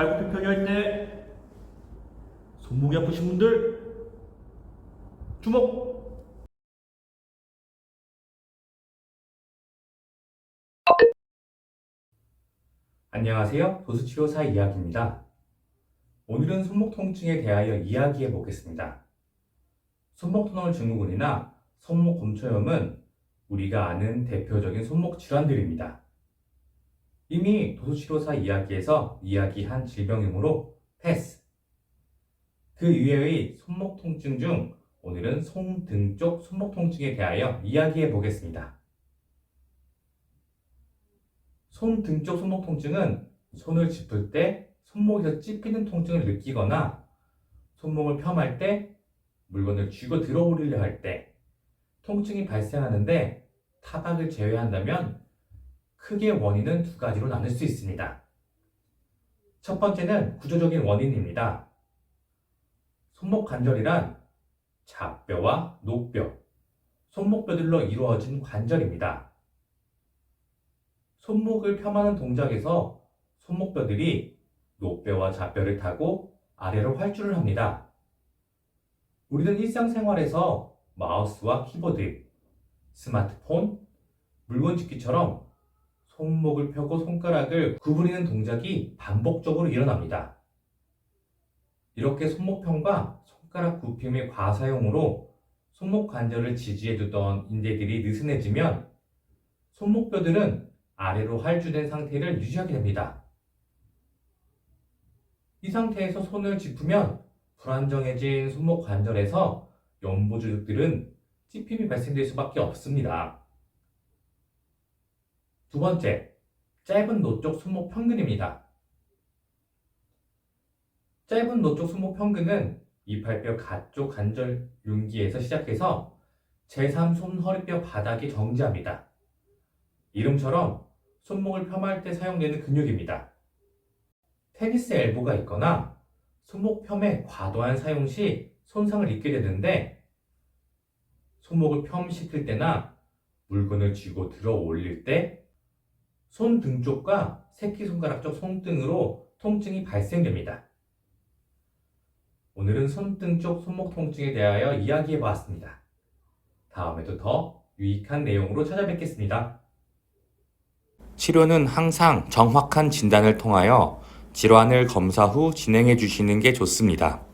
팔굽혀 펴기 할 때 손목이 아프신 분들 주목! 안녕하세요. 도수치료사 이야기입니다. 오늘은 손목 통증에 대하여 이야기해 보겠습니다. 손목 터널 증후군이나 손목 검초염은 우리가 아는 대표적인 손목 질환들입니다. 이미 도수치료사 이야기에서 이야기한 질병이므로 패스. 그 이외의 손목 통증 중 오늘은 손등 쪽 손목 통증에 대하여 이야기해 보겠습니다. 손등 쪽 손목 통증은 손을 짚을 때 손목에서 찝히는 통증을 느끼거나 손목을 펴말 때 물건을 쥐고 들어 올리려 할 때 통증이 발생하는데 타박을 제외한다면 크게 원인은 두 가지로 나눌 수 있습니다. 첫 번째는 구조적인 원인입니다. 손목 관절이란 잡뼈와 녹뼈, 손목뼈들로 이루어진 관절입니다. 손목을 펴마는 동작에서 손목뼈들이 노뼈와 좌뼈를 타고 아래로 활주를 합니다. 우리는 일상생활에서 마우스와 키보드, 스마트폰, 물건 짚기처럼 손목을 펴고 손가락을 구부리는 동작이 반복적으로 일어납니다. 이렇게 손목편과 손가락 굽힘의 과사용으로 손목 관절을 지지해 두던 인대들이 느슨해지면 손목뼈들은 아래로 활주된 상태를 유지하게 됩니다. 이 상태에서 손을 짚으면 불안정해진 손목 관절에서 연보조직들은 찝힘이 발생될 수밖에 없습니다. 두 번째, 짧은 노쪽 손목 평근입니다. 짧은 노쪽 손목 평근은 이팔뼈 가쪽 관절 윤기에서 시작해서 제3 손 허리뼈 바닥에 정지합니다. 이름처럼 손목을 폄할 때 사용되는 근육입니다. 테니스 엘보가 있거나 손목 폄의 과도한 사용 시 손상을 입게 되는데 손목을 폄시킬 때나 물건을 쥐고 들어 올릴 때 손 등 쪽과 새끼손가락 쪽 손등으로 통증이 발생됩니다. 오늘은 손등 쪽 손목 통증에 대하여 이야기해 보았습니다. 다음에도 더 유익한 내용으로 찾아뵙겠습니다. 치료는 항상 정확한 진단을 통하여 질환을 검사 후 진행해 주시는 게 좋습니다.